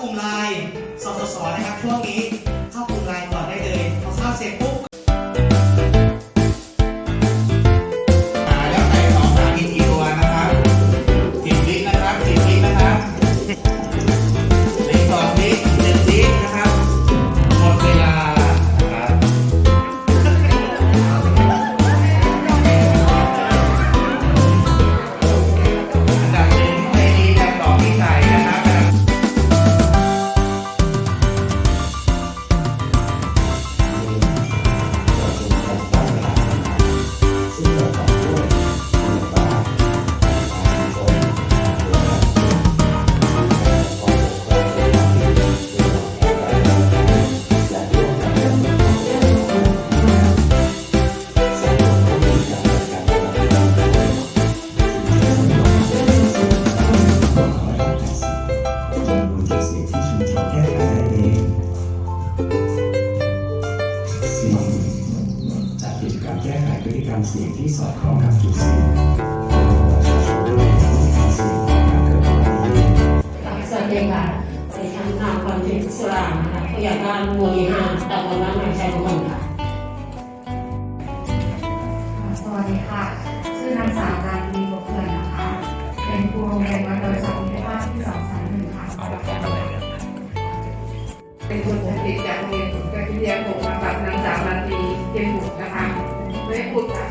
กลุ่มไลน์สสสนะครับช่วงนี้ สี่จัดกิจกรรมแก้ไขพฤติกรรมเสี่ยงที่สอดคล้องกับจุดเสี่ยงสวัสดีค่ะในชั้นามคอนเทนต์สุรางนะคะผู้ใหญ่บ้านหมู่ที่ห้าตำบลบ้านใหม่ชัยมงคล เทียนบุตรนะคะไม่ได้พูดค่ะ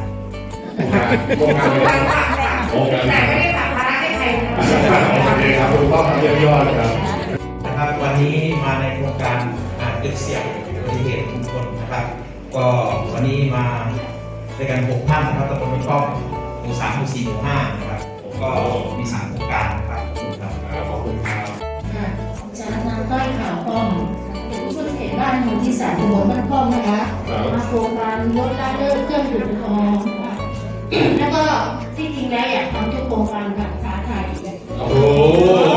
โครงการทุกเลวันยว่าค่ะโครงการแต่ไม่ได้ฝากภาระให้ใครนะโอเคครับคุณพ่อทำเยี่ยมยอดครับนะครับวันนี้มาในโครงการอ่านตึกเสียงอุบัติเหตุชุมชนนะครับ ก็วันนี้มาด้วยกันหกท่านนะครับตำบลไม่ป้อมหมู่สามหมู่สี่หมู่ห้านะครับผมก็มีสามโครงการ สามตำบลบ้านป้อมนะคะมาโครงการลดละเลิกเครื่องดื่มแอลกอฮอล์ค่ะแล้วก็ที่จริงแล้วอยากทำทุกโครงการค่ะสาขาอีกเลยโอ้โห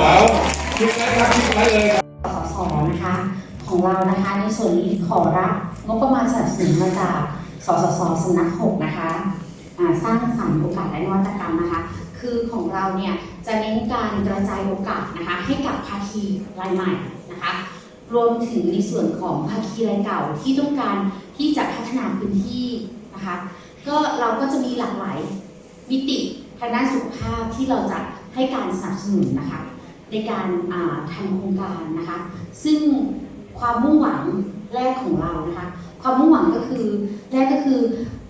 เอาคิดไว้ครับคิดไว้เลยครับสสนะคะของเรานะคะในส่วนนี้ขอรับงบประมาณสนับสนุนมาจากสสสสำนักหกนะคะอ่าสร้างสรรค์โอกาสและนวัตกรรมนะคะ คือของเราเนี่ยจะเน้นการกระจายโอกาสนะคะให้กับภาคีรายใหม่นะคะ รวมถึงในส่วนของภาคีรายเก่าที่ต้องการที่จะพัฒนาพื้นที่นะคะก็เราก็จะมีหลากหลายมิติทางด้านสุขภาพที่เราจะให้การสนับสนุนนะคะในการทำโครงการนะคะซึ่งความมุ่งหวังแรกของเรานะคะความมุ่งหวังก็คือแรกก็คือ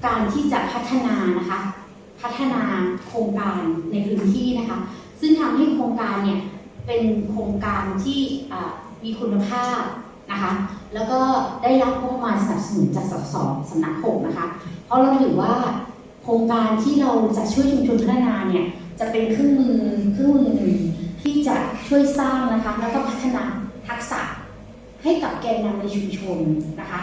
การที่จะพัฒนานะคะพัฒนาโครงการในพื้นที่นะคะซึ่งทำให้โครงการเนี่ยเป็นโครงการที่ มีคุณภาพนะคะ แล้วก็ได้รับงบประมาณสนับสนุนจากสสสำนักหกนะคะ เพราะเราถือว่าโครงการที่เราจะช่วยชุมชนพัฒนาเนี่ยจะเป็นเครื่องมือเครื่องมือหนึ่งที่จะช่วยสร้างนะคะแล้วก็พัฒนาทักษะให้กับแกนนำในชุมชนนะคะ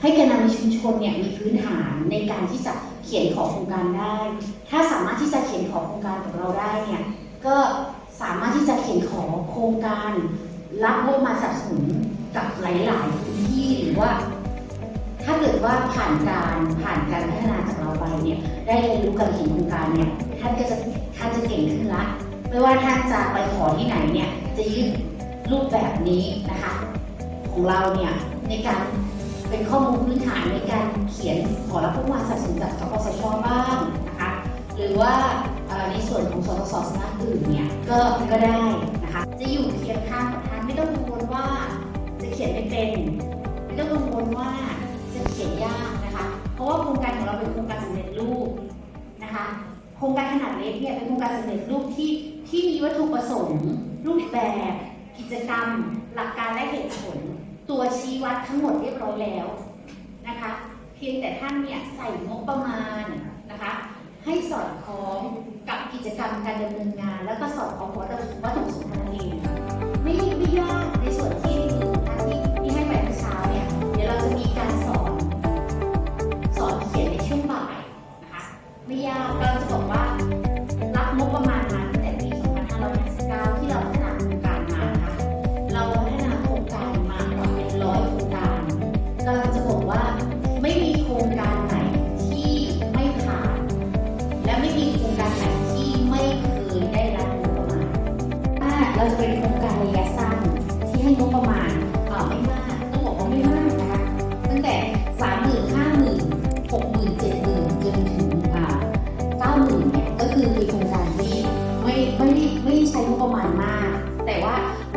ให้แกนนำในชุมชนเนี่ยมีพื้นฐานในการที่จะเขียนขอโครงการได้ ถ้าสามารถที่จะเขียนขอโครงการกับเราได้เนี่ยก็สามารถที่จะเขียนขอโครงการ รับงบมาสนับสนุนกับหลายๆพื้นที่หรือว่า ถ้าเกิดว่าผ่านการผ่านการพัฒนาจากเราไปเนี่ยได้เรียนรู้การเขียนโครงการเนี่ยท่านก็จะท่านจะเก่งขึ้นละไม่ว่าท่านจะไปขอที่ไหนเนี่ยจะยื่นรูปแบบนี้นะคะ ของเราเนี่ยในการเป็นข้อมูลพื้นฐานในการเขียนขอรับผู้มาสนับสนุนจากสปสชบ้างนะคะหรือว่าในส่วนของสปสสำนักอื่นเนี่ยก็ก็ได้นะคะจะอยู่เคียงข้าง ต้องกังวลว่าจะเขียนไม่เป็น ไม่ต้องกังวลว่าจะเขียนยากนะคะ เพราะว่าโครงการของเราเป็นโครงการสำเร็จรูปนะคะ โครงการขนาดเล็กเนี่ยเป็นโครงการสำเร็จรูปที่ที่มีวัตถุประสงค์ รูปแบบ กิจกรรม หลักการและเหตุผล ตัวชี้วัดทั้งหมดเรียบร้อยแล้วนะคะ เพียงแต่ท่านเนี่ยใส่งบประมาณนะคะ ให้สอดคล้องกับกิจกรรมการดำเนินงาน แล้วก็สอดคล้องกับวัตถุวัตถุสมพันเอง ไม่ไม่ยากในส่วนที่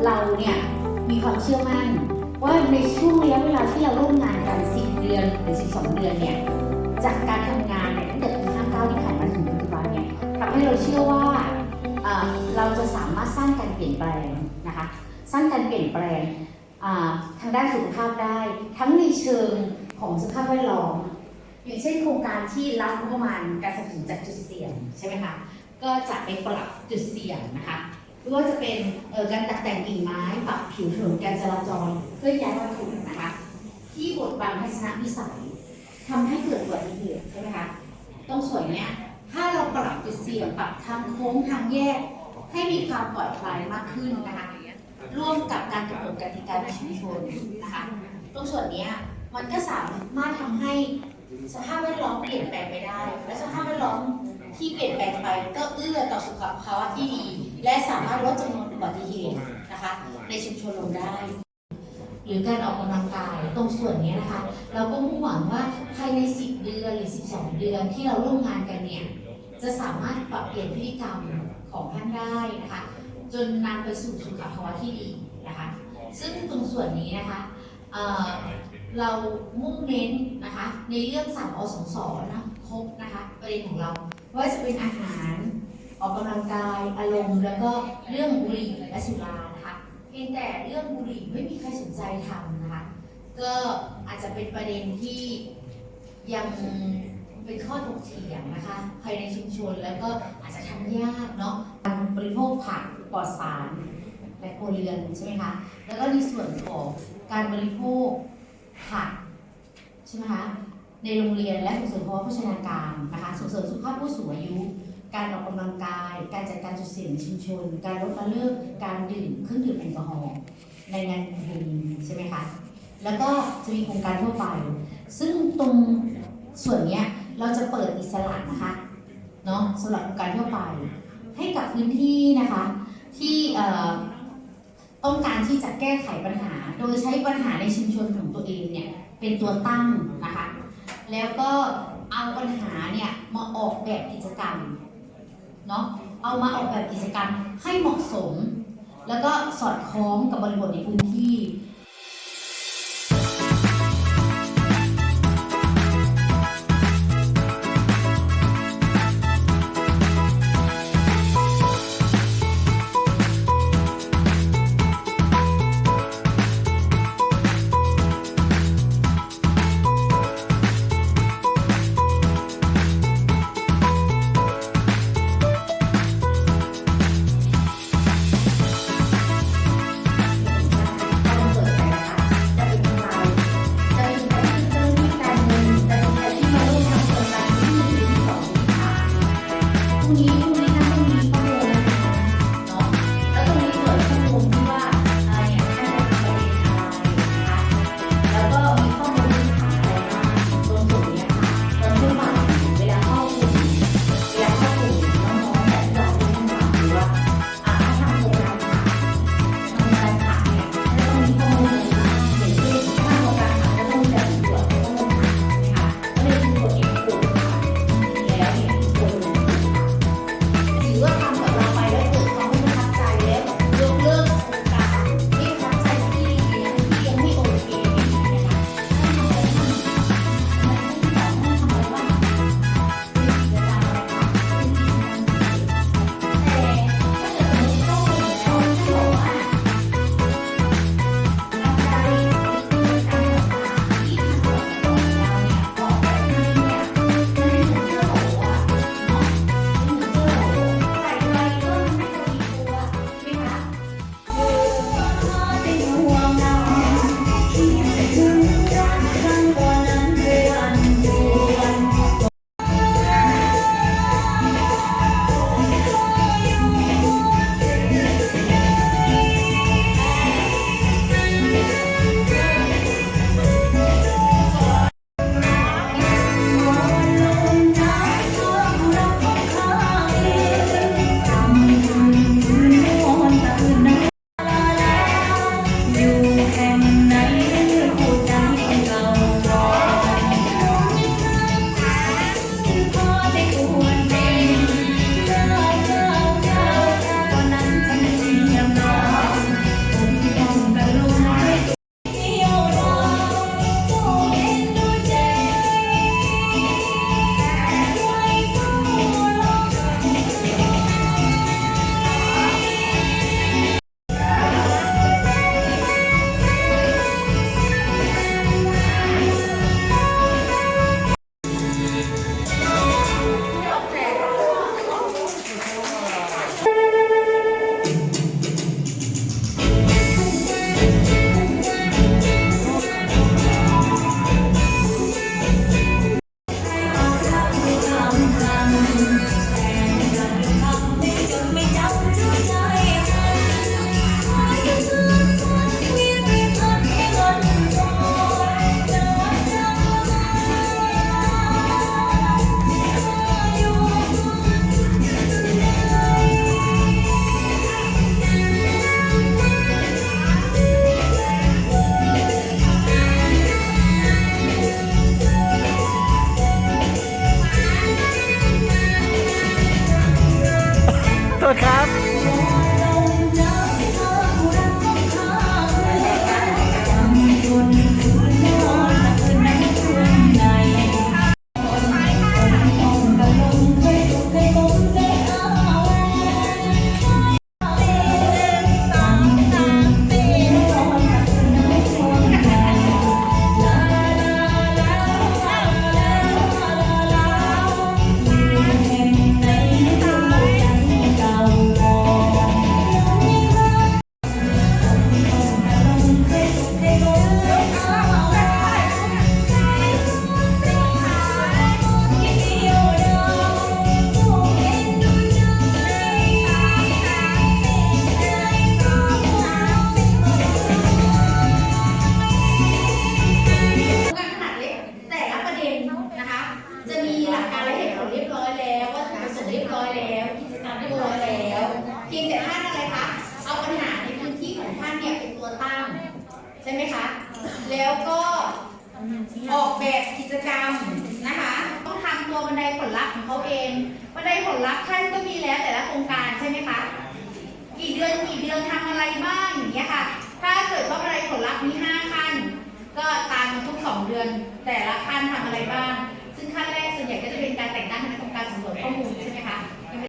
เราเนี่ยมีความเชื่อมั่น ว่าในช่วงระยะเวลาที่เราร่วมงานกัน10เดือนหรือ 12 เดือนเนี่ยจากการทำงานเนี่ยตั้งแต่ปี59ที่ผ่านมาถึงปัจจุบันเนี่ยทำให้เราเชื่อว่าเราจะสามารถสร้างการเปลี่ยนแปลงนะคะสร้างการเปลี่ยนแปลงทางด้านสุขภาพได้ ทั้งในเชิงของสภาพแวดล้อมอย่างเช่นโครงการที่รับงบประมาณการสนับสนุนจากจุดเสี่ยงใช่ไหมคะก็จะไปปรับจุดเสี่ยงนะคะ ไม่ว่าจะเป็นการตัดแต่งกิ่งไม้ปรับผิวถนนการจราจรเพื่อย้ายวัตถุนะคะที่บดบังทัศนวิสัยทำให้เกิดอุบัติเหตุใช่ไหมคะตรงส่วนเนี้ยถ้าเราปรับจุดเสี่ยงปรับทางโค้งทางแยก ให้มีความปลอดภัยมากขึ้นนะคะร่วมกับการกำหนดกติกาชุมชนนะคะตรงส่วนนี้มันก็สามารถทำให้สภาพแวดล้อมเปลี่ยนแปลงไปได้ และสภาพแวดล้อมที่เปลี่ยนแปลงไปก็เอื้อต่อสุขภาวะที่ดี และสามารถลดจำนวนอุบัติเหตุนะคะ ในชุมชนลงได้ หรือการออกกำลังกายตรงส่วนนี้นะคะ เราก็มุ่งหวังว่าภายใน 10 เดือนหรือ 12 เดือนที่เราร่วมงานกันเนี่ยจะสามารถปรับเปลี่ยนพฤติกรรมของท่านได้นะคะ จนนำไปสู่สุขภาวะที่ดีนะคะ ซึ่งตรงส่วนนี้นะคะเเรามุ่งเน้นนะคะในเรื่องสามอสงสอนะครบนะคะประเด็นของเราว่าจะเป็นอาหาร ออกกำลังกายอารมณ์ แล้วก็เรื่องบุหรี่และสุรานะคะเพียงแต่เรื่องบุหรี่ไม่มีใครสนใจทำนะคะก็อาจจะเป็นประเด็นที่ยังเป็นข้อถกเถียงนะคะภายในชุมชนแล้วก็อาจจะทำยากเนาะการบริโภคผักปลอดสารและโคเรือนใช่ไหมคะแล้วก็ในส่วนของการบริโภคผักใช่ไหมคะในโรงเรียนและส่งเสริมภาวะโภชนาการนะคะส่งเสริมสุขภาพผู้สูงอายุ การออกกำลังกาย การจัดการจุดเสี่ยงในชุมชน การลดละเลิกการดื่มเครื่องดื่มแอลกอฮอล์ในงานประเพณีใช่ไหมคะ แล้วก็จะมีโครงการทั่วไป ซึ่งตรงส่วนเนี้ยเราจะเปิดอิสระนะคะเนาะสำหรับโครงการทั่วไป ให้กับพื้นที่นะคะที่ต้องการที่จะแก้ไขปัญหา โดยใช้ปัญหาในชุมชนของตัวเองเนี่ยเป็นตัวตั้งนะคะ แล้วก็เอาปัญหาเนี่ยมาออกแบบกิจกรรม เนาะเอามาออกแบบกิจกรรมให้เหมาะสม แล้วก็สอดคล้องกับบริบทในพื้นที่ Oh, thank you ใช่ไหมคะ แล้วก็ออกแบบกิจกรรมนะคะ ต้องทำตัวบันไดผลลัพธ์ของเขาเอง บันไดผลลัพธ์ท่านก็มีแล้วแต่ละโครงการใช่ไหมคะ กี่เดือนกี่เดือนทำอะไรบ้างอย่างเงี้ยค่ะ ถ้าเกิดว่าบันไดผลลัพธ์มีห้าขั้น ก็ตามทุกสองเดือน แต่ละขั้นทำอะไรบ้าง ซึ่งขั้นแรกส่วนใหญ่ก็จะเป็นการแต่งตั้งคณะกรรมการสำรวจข้อมูลใช่ไหม